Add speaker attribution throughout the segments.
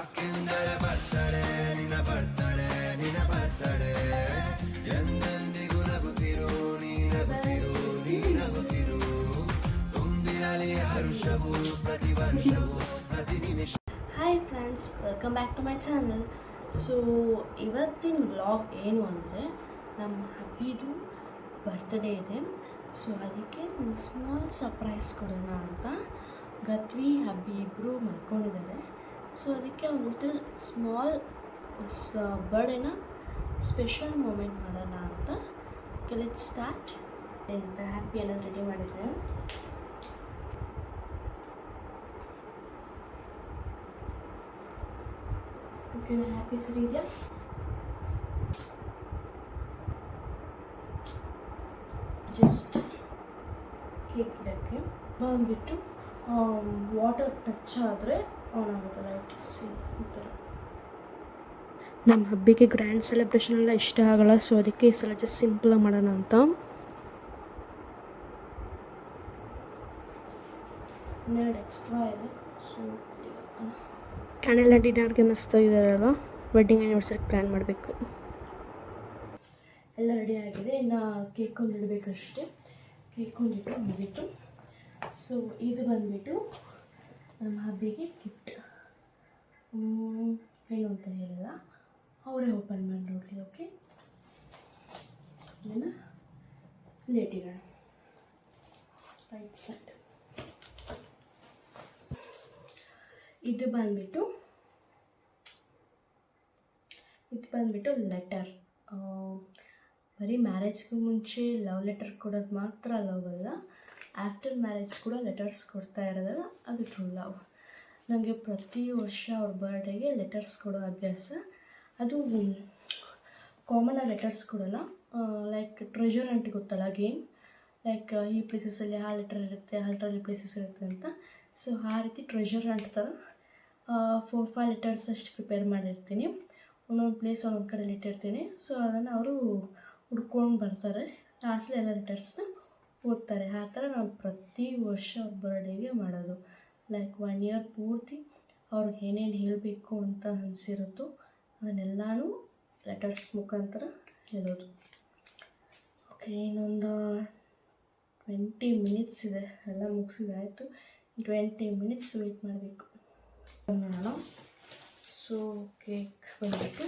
Speaker 1: ಯಾಕೆಂದರೆ ಬರ್ತಡೆ, ನಿನ್ನ ಬರ್ತಡೆ ನಿನ್ನ ಬರ್ತಡೆ. ಎಂದೆಂದಿಗೂ ನಗುತ್ತಿರು, ನೀ ನಗುತ್ತಿರು ನೀ ನಗುತ್ತಿರು. ತುಂಬಿರಲಿ ಹರುಷವು, ಪ್ರತಿ ವರ್ಷವೂ, ಪ್ರತಿ ನಿಮಿಷ.
Speaker 2: Hi friends welcome back to my channel so ಇವತ್ತಿನ ವ್ಲಾಗ್ ಏನು ಅಂದರೆ, ನಮ್ಮ ಹಬ್ಬಿದು ಬರ್ತ್ಡೇ ಇದೆ. ಸೊ ಅದಕ್ಕೆ ಒಂದು ಸ್ಮಾಲ್ ಸರ್ಪ್ರೈಸ್ ಕೊಡೋಣ ಅಂತ ಗತ್ವಿ ಹಬ್ಬಿ ಇಬ್ಬರು ಮಲ್ಕೊಂಡಿದ್ದಾರೆ. ಸೊ ಅದಕ್ಕೆ ಒಂದು ಲಿಟಲ್ ಸ್ಮಾಲ್ ಬರ್ಡೇನ ಸ್ಪೆಷಲ್ ಮೂಮೆಂಟ್ ಮಾಡೋಣ ಅಂತ ಕೆಲೆಟ್ ಸ್ಟಾರ್ಟ್ ಅಂತ ಹ್ಯಾಪಿ ಅನ್ನೋದು ರೆಡಿ ಮಾಡಿದ್ರೆ ಓಕೆ ಹ್ಯಾಪಿ ಸರಿ ಇದೆಯಾ ಜಸ್ಟ್ ಕೇಕ್ ಇಡೋಕ್ಕೆ ಬಂದ್ಬಿಟ್ಟು ವಾಟರ್ ಟಚ್ ಆದರೆ ಆನ್ ಆಗುತ್ತೆ ಲೈಟ್ ಸಿ ಈ ಥರ ನಮ್ಮ ಹಬ್ಬಿಗೆ ಗ್ರ್ಯಾಂಡ್ ಸೆಲೆಬ್ರೇಷನ್ ಎಲ್ಲ ಇಷ್ಟ ಆಗಲ್ಲ ಸೊ ಅದಕ್ಕೆ ಈ ಸಲ ಜಸ್ಟ್ ಸಿಂಪಲಾಗಿ ಮಾಡೋಣ ಅಂತ. ಇನ್ನೆರಡು ಎಕ್ಸ್ಟ್ರಾ ಇದೆ ಸೊ ಡಿನ್ನರ್ಗೆ ಮಸ್ತ್ ಇದ್ದಾರಲ್ಲ ವೆಡ್ಡಿಂಗ್ ಆ್ಯನಿವರ್ಸರಿಗೆ ಪ್ಲ್ಯಾನ್ ಮಾಡಬೇಕು. ಎಲ್ಲ ರೆಡಿ ಆಗಿದೆ. ಇನ್ನು ಕೇಕ್ ಒಂದು ಇಡಬೇಕಷ್ಟೇ. ಕೇಕ್ ಒಂದು ಇಟ್ಟು ಮುಗೀತು. ಸೊ ಇದು ಬಂದುಬಿಟ್ಟು ನಮ್ಮ ಹಬ್ಬಿಗೆ ಗಿಫ್ಟ್ ಏನು ಅಂತ ಹೇಳಲ್ಲ. ಅವರೇ ಓಪನ್ ಮಾಡಿ ಓಕೆ ಇದನ್ನು ಇರೋಣ ರೈಟ್ ಸೈಡ್ ಇದು ಬಂದ್ಬಿಟ್ಟು ಇದು ಬಂದ್ಬಿಟ್ಟು ಲೆಟರ್ ಬರೀ ಮ್ಯಾರೇಜ್ಗೂ ಮುಂಚೆ ಲವ್ ಲೆಟರ್ ಕೊಡೋದು ಮಾತ್ರ ಲವ್ ಅಲ್ಲ. ಆಫ್ಟರ್ ಮ್ಯಾರೇಜ್ ಕೂಡ ಲೆಟರ್ಸ್ ಕೊಡ್ತಾ ಇರೋದಲ್ಲ, ಅದು ಟ್ರೂ ಲವ್ ನನಗೆ ಪ್ರತಿ ವರ್ಷ ಅವ್ರ ಬರ್ಡೇಗೆ ಲೆಟರ್ಸ್ ಕೊಡೋ ಅಭ್ಯಾಸ, ಅದು ಕಾಮನಾಗಿ ಲೆಟರ್ಸ್ ಕೊಡೋಲ್ಲ. ಲೈಕ್ ಟ್ರೆಜರ್ ಅಂಟ್ ಗೊತ್ತಲ್ಲ ಗೇಮ್ ಲೈಕ್ ಈ ಪ್ಲೇಸಸಲ್ಲಿ ಆ ಲೆಟರ್ ಇರುತ್ತೆ, ಆ ಲೆಟರ್ ಈ ಪ್ಲೇಸಸ್ ಇರುತ್ತೆ ಅಂತ. ಸೊ ಆ ರೀತಿ ಟ್ರೆಜರ್ ಅಂಟ್ ಥರ ಫೋರ್ ಫೈವ್ ಲೆಟರ್ಸ್ ಅಷ್ಟು ಪ್ರಿಪೇರ್ ಮಾಡಿರ್ತೀನಿ. ಒಂದೊಂದು ಪ್ಲೇಸ್ ಒಂದೊಂದು ಕಡೆಯಲ್ಲಿ ಇಟ್ಟಿರ್ತೀನಿ ಸೊ ಅದನ್ನು ಅವರು ಹುಡ್ಕೊಂಡು ಬರ್ತಾರೆ. ಲಾಸ್ಟ್ಲಿ ಎಲ್ಲ ಲೆಟರ್ಸ್ನ ಓದ್ತಾರೆ. ಆ ಥರ ನಾವು ಪ್ರತಿ ವರ್ಷ ಬರ್ಡೇಗೆ ಮಾಡೋದು. ಲೈಕ್ ಒನ್ ಇಯರ್ ಪೂರ್ತಿ ಅವ್ರಿಗೆ ಏನೇನು ಹೇಳಬೇಕು ಅಂತ ಅನಿಸಿರುತ್ತೋ ಅದನ್ನೆಲ್ಲನೂ ಲೆಟರ್ಸ್ ಮುಖಾಂತರ ಹೇಳೋದು. ಓಕೆ ಇನ್ನೊಂದು ಟ್ವೆಂಟಿ ಮಿನಿಟ್ಸ್ ಇದೆ. ಎಲ್ಲ ಮುಗಿಸಿದಾಯಿತು ಟ್ವೆಂಟಿ ಮಿನಿಟ್ಸ್ ವೆಯ್ಟ್ ಮಾಡಬೇಕು. ನಾನು ಸೊ ಕೇಕ್ ಬಂದ್ಬಿಟ್ಟು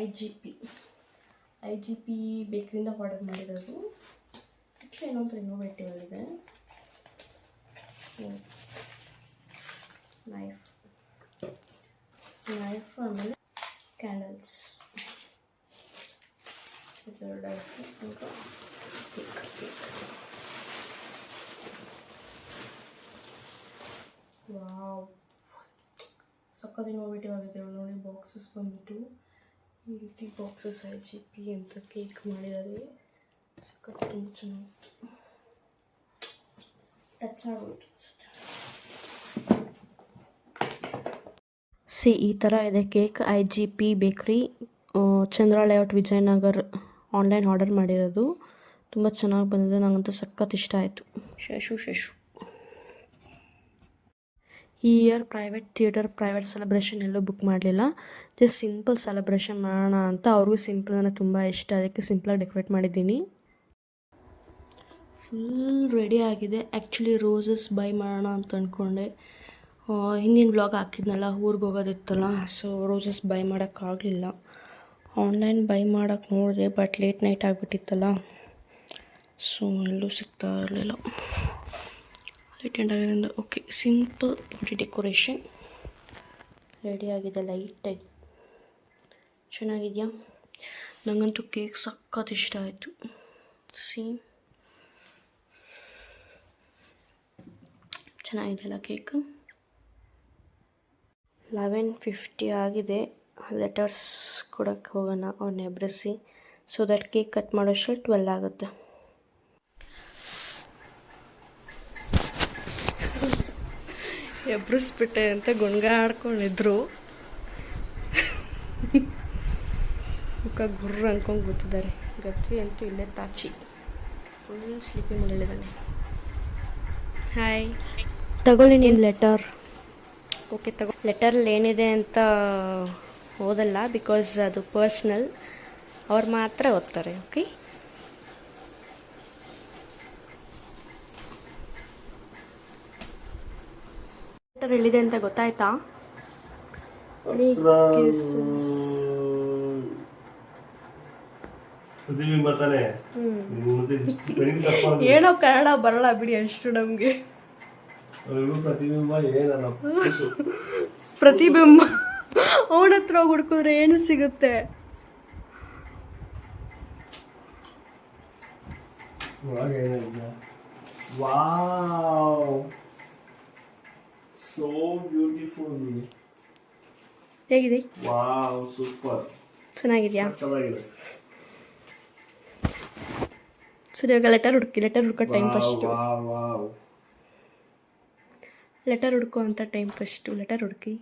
Speaker 2: I G P I G P ಬೇಕ್ರಿಂದ order ಮಾಡಿರೋದು. ಆ್ಯಕ್ಚುಲಿ ಏನೊಂದು ಇನೋವೇಟಿವ್ ಇದೆ ನೈಫ್ ನೈಫ್ ಆಮೇಲೆ ಕ್ಯಾಂಡಲ್ಸ್ ವಾವ್ ಸಕ್ಕತ್ ಇನ್ನೋವೇಟಿವ್ ಆಗಿದೆ ನೋಡಿ ಬಾಕ್ಸಸ್ ಬಂದ್ಬಿಟ್ಟು. ಈ ರೀತಿ ಬಾಕ್ಸಸ್ ಐ ಜಿ ಪಿ ಅಂತ ಕೇಕ್ ಮಾಡಿದ್ದಾರೆ. ಚೆನ್ನಾಗಿತ್ತು ಟಚ್ ಸಿ ಈ ಥರ ಇದೆ cake I G P bakery Chandra Layout Vijayanagar online order ಮಾಡಿರೋದು. ತುಂಬ ಚೆನ್ನಾಗಿ ಬಂದಿದೆ ನನಗಂತೂ ಸಖತ್ ಇಷ್ಟ ಆಯಿತು. ಶಶು ಶಶು ಈ year private theatre private celebration ಎಲ್ಲೂ ಬುಕ್ ಮಾಡಲಿಲ್ಲ. ಜಸ್ಟ್ ಸಿಂಪಲ್ ಸೆಲೆಬ್ರೇಷನ್ ಮಾಡೋಣ ಅಂತ, ಅವ್ರಿಗೂ ಸಿಂಪಲ್ ಅಂದರೆ ತುಂಬ ಇಷ್ಟ. ಅದಕ್ಕೆ ಸಿಂಪಲಾಗಿ ಡೆಕೋರೇಟ್ ಮಾಡಿದ್ದೀನಿ. ಫುಲ್ ರೆಡಿ ಆಗಿದೆ. ಆ್ಯಕ್ಚುಲಿ ರೋಸಸ್ ಬೈ ಮಾಡೋಣ ಅಂತ ಅಂದ್ಕೊಂಡೆ ಹಿಂದಿನ ಬ್ಲಾಗ್ ಹಾಕಿದ್ನಲ್ಲ, ಊರಿಗೆ ಹೋಗೋದಿತ್ತಲ್ಲ ಸೊ ರೋಸಸ್ ಬೈ ಮಾಡೋಕ್ಕಾಗಲಿಲ್ಲ ಆನ್ಲೈನ್ ಬೈ ಮಾಡೋಕ್ಕೆ ನೋಡಿದೆ ಬಟ್ ಲೇಟ್ ನೈಟ್ ಆಗಿಬಿಟ್ಟಿತ್ತಲ್ಲ. ಸೊ ಎಲ್ಲೂ ಸಿಗ್ತಾ ಇರಲಿಲ್ಲ. ಲೇಟ್ ಎಂಡ್ ಆಗಿರೋದ್ರಿಂದ okay simple body decoration ready ಆಗಿದೆ ಲೈಟಾಗಿ ಚೆನ್ನಾಗಿದೆಯಾ? ನನಗಂತೂ ಕೇಕ್ ಸಖತ್ ಇಷ್ಟ ಆಯಿತು. ಸಿ ಚೆನ್ನಾಗಿದೆಯಲ್ಲ ಕೇಕು? ಲೆವೆನ್ ಫಿಫ್ಟಿ ಆಗಿದೆ. ಲೆಟರ್ಸ್ ಕೊಡೋಕ್ಕೆ ಹೋಗೋಣ ಅವ್ರನ್ನ ಎಬ್ರಿಸಿ. ಸೊ ದಟ್ ಕೇಕ್ ಕಟ್ ಮಾಡೋಷ್ಟು ಟ್ವೆಲ್ ಆಗುತ್ತೆ. ಎಬ್ರಿಸ್ಬಿಟ್ಟೆ ಅಂತ ಗುಣ್ಗಾಡ್ಕೊಂಡಿದ್ರು ಮುಖ ಗುರ್ರ ಅನ್ಕೊಂಡು ಗೊತ್ತಿದ್ದಾರೆ ಗತ್ವಿ ಅಂತೂ ಇಲ್ಲೇ ತಾಚಿ. ಫುಲ್ ಸ್ಲೀಪಿಂಗ್ ಮಾಡಿದ್ದಾನೆ ಹಾಯ್ ತಗೊಳ್ಳಿ ನಿಮ್ಮ ಲೆಟರ್ ಓಕೆ ತಗೋ ಲೆಟರಲ್ಲಿ ಏನಿದೆ ಅಂತ ಓದಲ್ಲ ಬಿಕಾಸ್ ಅದು ಪರ್ಸ್ನಲ್ ಅವ್ರು ಮಾತ್ರ ಓದ್ತಾರೆ ಓಕೆ ಲೆಟರ್ ಎಲ್ಲಿದೆ ಅಂತ ಗೊತ್ತಾಯ್ತಾ? ಏನೋ ಕನ್ನಡ ಬರಲ್ಲ ಬಿಡಿ ಅಷ್ಟು ನಮಗೆ.
Speaker 3: ಪ್ರತಿಬಿಂಬ ಏನಲ್ಲ.
Speaker 2: ಪ್ರತಿಬಿಂಬ. ಅವನ ಹತ್ರ ಹುಡ್ಕಿದ್ರೆ ಏನು ಸಿಗುತ್ತೆ?
Speaker 3: Wow so beautiful.
Speaker 2: ಹೇಗಿದೆ?
Speaker 3: Wow super.
Speaker 2: ಚೆನ್ನಾಗಿದೆಯಾ?
Speaker 3: ಚೆನ್ನಾಗಿದೆ.
Speaker 2: ಸರಿ ಇವಾಗ ಲೆಟರ್ ಹುಡುಕಿ letter ಹುಡ್ಕೋ time first
Speaker 3: wow wow.
Speaker 2: Letter ಹುಡ್ಕೋ ಅಂತ ಟೈಮ್ ಫಸ್ಟು ಲೆಟರ್ ಹುಡುಕಿ.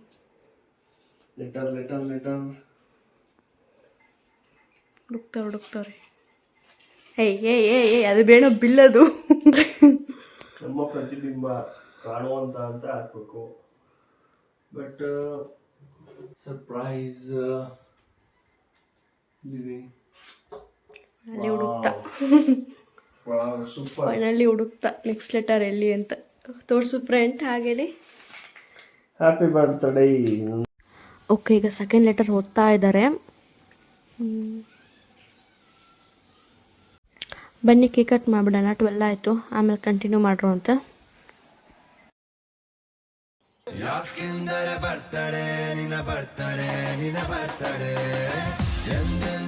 Speaker 3: ಲೆಟರ್ ಲೆಟರ್ ಲೆಟರ್
Speaker 2: ಹುಡುಕ್ತಾರೆ ಹುಡುಕ್ತಾರೆ ಏಯ್ ಏಯ್ ಏಯ್ ಏಯ್ ಅದು ಬೇಡ ಬಿಲ್ಲದು.
Speaker 3: ನಮ್ಮ ಪ್ರತಿಬಿಂಬ ಕಾಣುವಂತ ಅಂತ ಹಾಕ್ಬೇಕು. ಬಟ್ ಸರ್ಪ್ರೈಸ್ ಇದೆ
Speaker 2: ಅಲ್ಲಿ ಹುಡುಕ್ತಾ.
Speaker 3: ಸೂಪರ್
Speaker 2: ಫೈನಲಿ ಹುಡುಕ್ತಾ. ನೆಕ್ಸ್ಟ್ ಲೆಟರ್ ಎಲ್ಲಿ ಅಂತ. ತೋರಿಸು ಫ್ರೆಂಡ್ ಹಾಗೇನೆ.
Speaker 3: ಹ್ಯಾಪಿ ಬರ್ತ್ಡೇ
Speaker 2: ಓಕೆ ಈಗ ಸೆಕೆಂಡ್ ಲೆಟರ್ ಓದ್ತಾ ಇದ್ದಾರೆ. ಬನ್ನಿ ಕೇಕ್ ಕಟ್ ಮಾಡಿಬಿಡೋಣ. ಟ್ವೆಲ್ ಆಯಿತು. ಆಮೇಲೆ ಕಂಟಿನ್ಯೂ ಮಾಡ್ರು ಅಂತ.
Speaker 1: ಯಾಕೆಂದರೆ ಬರ್ತಡೆ ನಿನ್ನ ಬರ್ತಡೆ ನಿನ್ನ ಬರ್ತಡೆ ಎಂದೆಂದಿಗೂ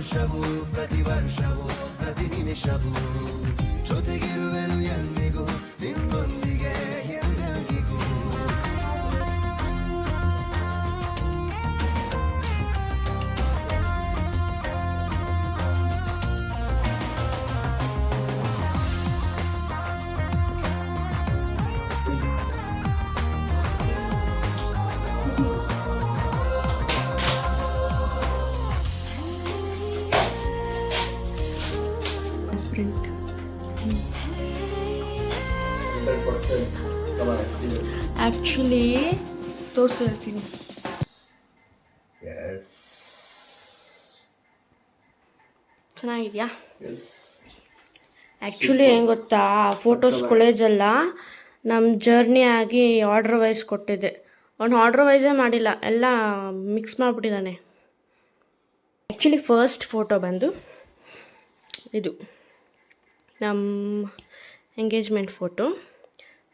Speaker 1: ಹರುಷವು ಪ್ರತಿ ವರ್ಷವೂ ಪ್ರತಿ ನಿಮಿಷವೂ ಜೊತೆಗಿರುವೆನು ಎಂದಿಗೂ ನಿನ್ನೊಂದಿಗೆ.
Speaker 2: ಆ್ಯಕ್ಚುಲಿ ತೋರಿಸಿ ಹೇಳ್ತೀನಿ ಚೆನ್ನಾಗಿದೆಯಾ? ಆ್ಯಕ್ಚುಲಿ ಏನು ಗೊತ್ತಾ ಫೋಟೋಸ್ ಕೊಳೇಜಲ್ಲ ನಮ್ಮ ಜರ್ನಿ ಆಗಿ ಆರ್ಡ್ರ್ ವೈಸ್ ಕೊಟ್ಟಿದ್ದೆ. ಅವ್ನು ಆರ್ಡ್ರ್ ವೈಸೇ ಮಾಡಿಲ್ಲ ಎಲ್ಲ ಮಿಕ್ಸ್ ಮಾಡಿಬಿಟ್ಟಿದ್ದಾನೆ ಆ್ಯಕ್ಚುಲಿ ಫಸ್ಟ್ ಫೋಟೋ ಬಂದು ಇದು ನಮ್ಮ ಎಂಗೇಜ್ಮೆಂಟ್ ಫೋಟೋ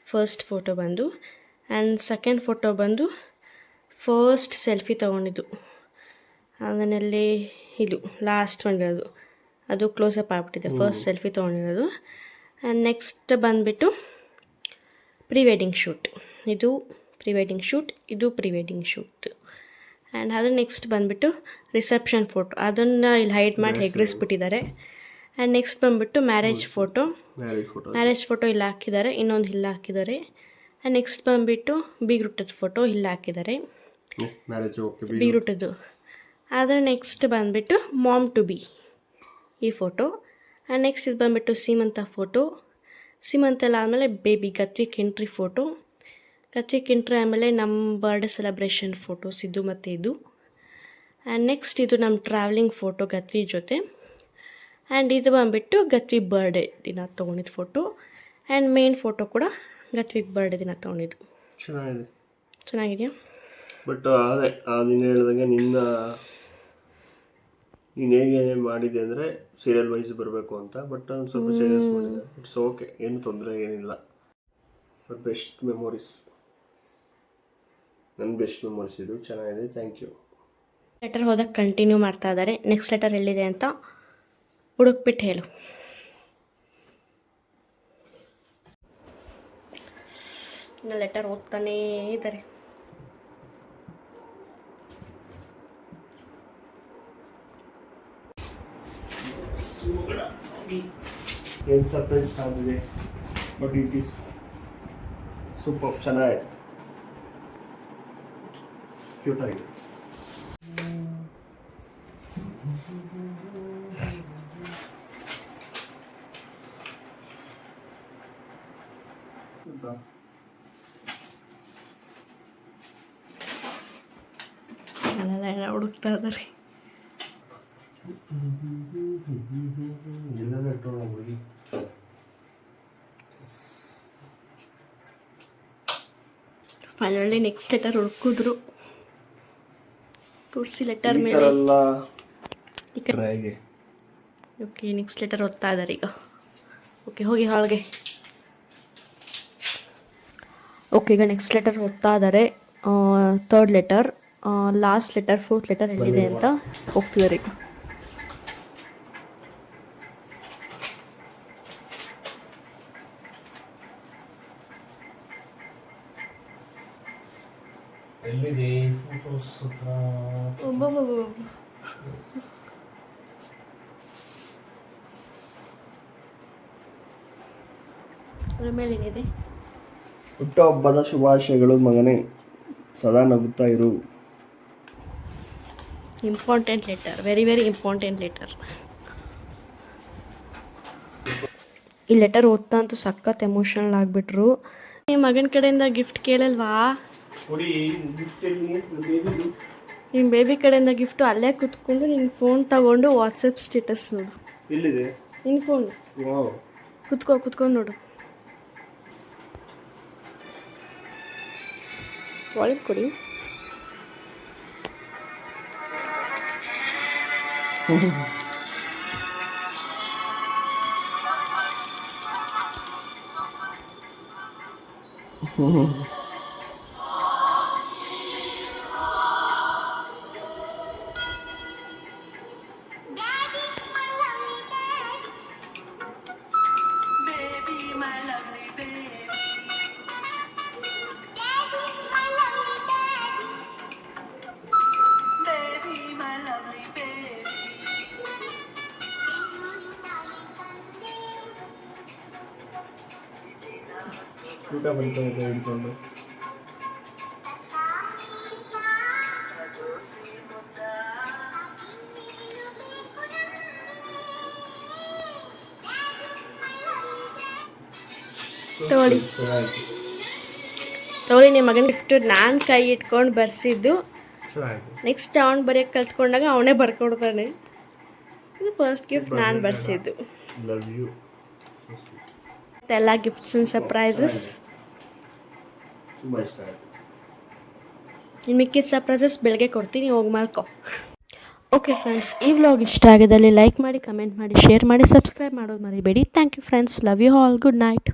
Speaker 2: ಫಸ್ಟ್ ಫೋಟೋ ಬಂದು ಆ್ಯಂಡ್ ಸೆಕೆಂಡ್ ಫೋಟೋ ಬಂದು ಫಸ್ಟ್ ಸೆಲ್ಫಿ ತೊಗೊಂಡಿದ್ದು. ಅದನ್ನಲ್ಲಿ ಇದು ಲಾಸ್ಟ್ ಬಂದಿರೋದು ಅದು ಕ್ಲೋಸಪ್ ಆಗಿಬಿಟ್ಟಿದೆ. ಫಸ್ಟ್ ಸೆಲ್ಫಿ ತೊಗೊಂಡಿರೋದು. ಆ್ಯಂಡ್ ನೆಕ್ಸ್ಟ್ ಬಂದುಬಿಟ್ಟು ಪ್ರೀ ವೆಡ್ಡಿಂಗ್ ಶೂಟ್ ಇದು ಪ್ರೀ ವೆಡ್ಡಿಂಗ್ ಶೂಟ್ ಇದು ಪ್ರೀ ವೆಡ್ಡಿಂಗ್ ಶೂಟ್ ಆ್ಯಂಡ್ ಅದು ನೆಕ್ಸ್ಟ್ ಬಂದುಬಿಟ್ಟು ರಿಸೆಪ್ಷನ್ ಫೋಟೋ ಅದನ್ನು ಇಲ್ಲಿ ಹೈಡ್ ಮಾಡಿ ಹೆಗ್ರಿಸ್ಬಿಟ್ಟಿದ್ದಾರೆ. ಆ್ಯಂಡ್ ನೆಕ್ಸ್ಟ್ ಬಂದುಬಿಟ್ಟು ಮ್ಯಾರೇಜ್ ಫೋಟೋ
Speaker 3: ಮ್ಯಾರೇಜ್ ಫೋಟೋ
Speaker 2: ಇಲ್ಲಿ ಹಾಕಿದ್ದಾರೆ. ಇನ್ನೊಂದು ಇಲ್ಲಿ ಹಾಕಿದ್ದಾರೆ. ನೆಕ್ಸ್ಟ್ ಬಂದುಬಿಟ್ಟು ಬೀಗ್ರುಟ್ಟದ ಫೋಟೋ ಇಲ್ಲಿ ಹಾಕಿದ್ದಾರೆ. ಬೀಗ್ರುಟ್ಟದ್ದು ಆದರೆ ನೆಕ್ಸ್ಟ್ ಬಂದುಬಿಟ್ಟು ಮಾಮ್ ಟು ಬಿ ಈ ಫೋಟೋ ಆ್ಯಂಡ್ ನೆಕ್ಸ್ಟ್ ಇದು ಬಂದುಬಿಟ್ಟು ಸೀಮಂತ ಫೋಟೋ ಸೀಮಂತ ಎಲ್ಲ ಆದಮೇಲೆ baby Gathvik entry photo Gathvik entry ಆಮೇಲೆ ನಮ್ಮ ಬರ್ಡೇ ಸೆಲೆಬ್ರೇಷನ್ ಫೋಟೋಸ್ ಇದು ಮತ್ತು ಇದು. ಆ್ಯಂಡ್ ನೆಕ್ಸ್ಟ್ ಇದು ನಮ್ಮ ಟ್ರಾವೆಲಿಂಗ್ ಫೋಟೋ ಗತ್ವಿ ಜೊತೆ. ಆ್ಯಂಡ್ ಇದು ಬಂದುಬಿಟ್ಟು ಗತ್ವಿ ಬರ್ಡೇ ದಿನ ತೊಗೊಂಡಿದ್ದು ಫೋಟೋ ಆ್ಯಂಡ್ ಮೇನ್ ಫೋಟೋ ಕೂಡ ಗತ್ವಿಕ್ ಬರ್ಡೇ ದಿನ ತೊಗೊಂಡಿದ್ದು.
Speaker 3: ಚೆನ್ನಾಗಿದೆ.
Speaker 2: ಚೆನ್ನಾಗಿದೆಯಾ?
Speaker 3: ಬಟ್ ಅದೇ ನೀನು ಹೇಳಿದಂಗೆ ನಿನ್ನ ನೀನು ಹೇಗೆ ಮಾಡಿದೆ ಅಂದರೆ ಸೀರಿಯಲ್ ವೈಸ್ ಬರಬೇಕು ಅಂತ ಬಟ್ ಒಂದು ಸ್ವಲ್ಪ ಚೇಂಜಸ್ ಮಾಡಿದೆ. ಇಟ್ಸ್ ಓಕೆ ಏನು ತೊಂದರೆ ಏನಿಲ್ಲ. ಬಟ್ ಬೆಸ್ಟ್ ಮೆಮೊರೀಸ್ ನನ್ನ ಬೆಸ್ಟ್ ಮೆಮೊರೀಸ್ ಇದು. ಚೆನ್ನಾಗಿದೆ ಥ್ಯಾಂಕ್ ಯು
Speaker 2: ಲೆಟರ್ ಹೋದಾಗ ಕಂಟಿನ್ಯೂ ಮಾಡ್ತಾ ಇದ್ದಾರೆ ನೆಕ್ಸ್ಟ್ ಲೆಟರ್ ಎಲ್ಲಿದೆ ಅಂತ ಹುಡುಕ್ಬಿಟ್ಟು ಹೇಳು. ಇನ್ನು ಲೆಟರ್ ಓದ್ತಾನೇ ಇದ್ದಾರೆ
Speaker 3: ಏನು ಸರ್ಪ್ರೈಸ್ ಆಗಿದೆ ಬಟ್ ಇಟ್ ಈಸ್ ಸೂಪರ್ ಚೆನ್ನಾಗಿದೆ. ಕ್ಯೂಟ್ ಆಗಿದೆ
Speaker 2: ಅಲ್ಲೆಲ್ಲ ಹುಡುಕ್ತಾ ಇದ್ದಾರೆ
Speaker 3: ಇಟ್ಟೋಣ ಹುಡುಗಿ
Speaker 2: ಫೈನಲಿ ನೆಕ್ಸ್ಟ್ ಲೆಟರ್ ಹುಡುಕಿದ್ರು. ತೋರಿಸಿ ಲೆಟರ್ ಮೇಲೆ. ಓಕೆ ನೆಕ್ಸ್ಟ್ ಲೆಟರ್ ಓದ್ತಾ ಇದ್ದಾರೆ ಈಗ. ಓಕೆ ಹೋಗಿ ಹಾಳ್ಗೆ ಓಕೆ ಈಗ ನೆಕ್ಸ್ಟ್ ಲೆಟರ್ ಓದ್ತಾ ಇದ್ದಾರೆ third letter last letter fourth letter ಎಲ್ಲಿದೆ ಅಂತ ಹೋಗ್ತಿದ್ದಾರೆ ಈಗ. ಏನಿದೆ
Speaker 3: ಹುಟ್ಟುಹಬ್ಬದ ಶುಭಾಶಯಗಳು ಮಗನೇ. ಸದಾ ನಗುತ್ತಾ ಇರು.
Speaker 2: Important letter very very important letter ಈ ಲೆಟರ್ ಓದ್ತಾ ಅಂತೂ ಸಖತ್ ಎಮೋಷನಲ್ ಆಗಿಬಿಟ್ರು. ನಿಮ್ಮ ಮಗನ ಕಡೆಯಿಂದ ಗಿಫ್ಟ್ ಕೇಳಲ್ವಾ?
Speaker 3: ಬೇಬಿ
Speaker 2: ನಿಮ್ಮ ಬೇಬಿ ಕಡೆಯಿಂದ ಗಿಫ್ಟು ಅಲ್ಲೇ ಕುತ್ಕೊಂಡು ನಿನ್ನ ಫೋನ್ ತಗೊಂಡು ವಾಟ್ಸಪ್ ಸ್ಟೇಟಸ್ ನೋಡು.
Speaker 3: ಎಲ್ಲಿದೆ?
Speaker 2: ನಿನ್ನ ಫೋನ್ ಕುತ್ಕೋ ಕುತ್ಕೊಂಡು ನೋಡು. ಒಳಗೆ ಕೊಡಿ.
Speaker 3: ಊಟ ಬಂತು ಅಂತ ಹಿಡ್ಕೊಂಡು
Speaker 2: ತಗೊಳ್ಳಿ ನಿಮ್ಮ ಮಗನ ಗಿಫ್ಟ್ ನಾನು ಕೈ ಇಟ್ಕೊಂಡು ಬರ್ಸಿದ್ದು. ನೆಕ್ಸ್ಟ್ ಅವ್ನು ಬರೆಯೋಕೆ ಕಲ್ತ್ಕೊಂಡಾಗ ಅವನೇ ಬರ್ಕೊಡ್ತಾನೆ. ಇದು ಫಸ್ಟ್ ಗಿಫ್ಟ್ ನಾನು ಬರ್ಸಿದ್ದು. ಎಲ್ಲ ಗಿಫ್ಟ್ಸ್ ಅಂಡ್ ಸರ್ಪ್ರೈಸಸ್ ಇನ್ನು ಮಿಕ್ಕಿದ ಸರ್ಪ್ರೈಸಸ್ ಬೆಳಗ್ಗೆ ಕೊಡ್ತೀನಿ, ಹೋಗಿ ಮಾಡ್ಕೊ. ಓಕೆ ಫ್ರೆಂಡ್ಸ್ ಈ ವ್ಲಾಗ್ ಇಷ್ಟ ಆಗಿದ್ದಲ್ಲಿ ಲೈಕ್ ಮಾಡಿ ಕಮೆಂಟ್ ಮಾಡಿ ಶೇರ್ ಮಾಡಿ ಸಬ್ಸ್ಕ್ರೈಬ್ ಮಾಡೋದು ಮರಿಬೇಡಿ. Thank you friends love you all good night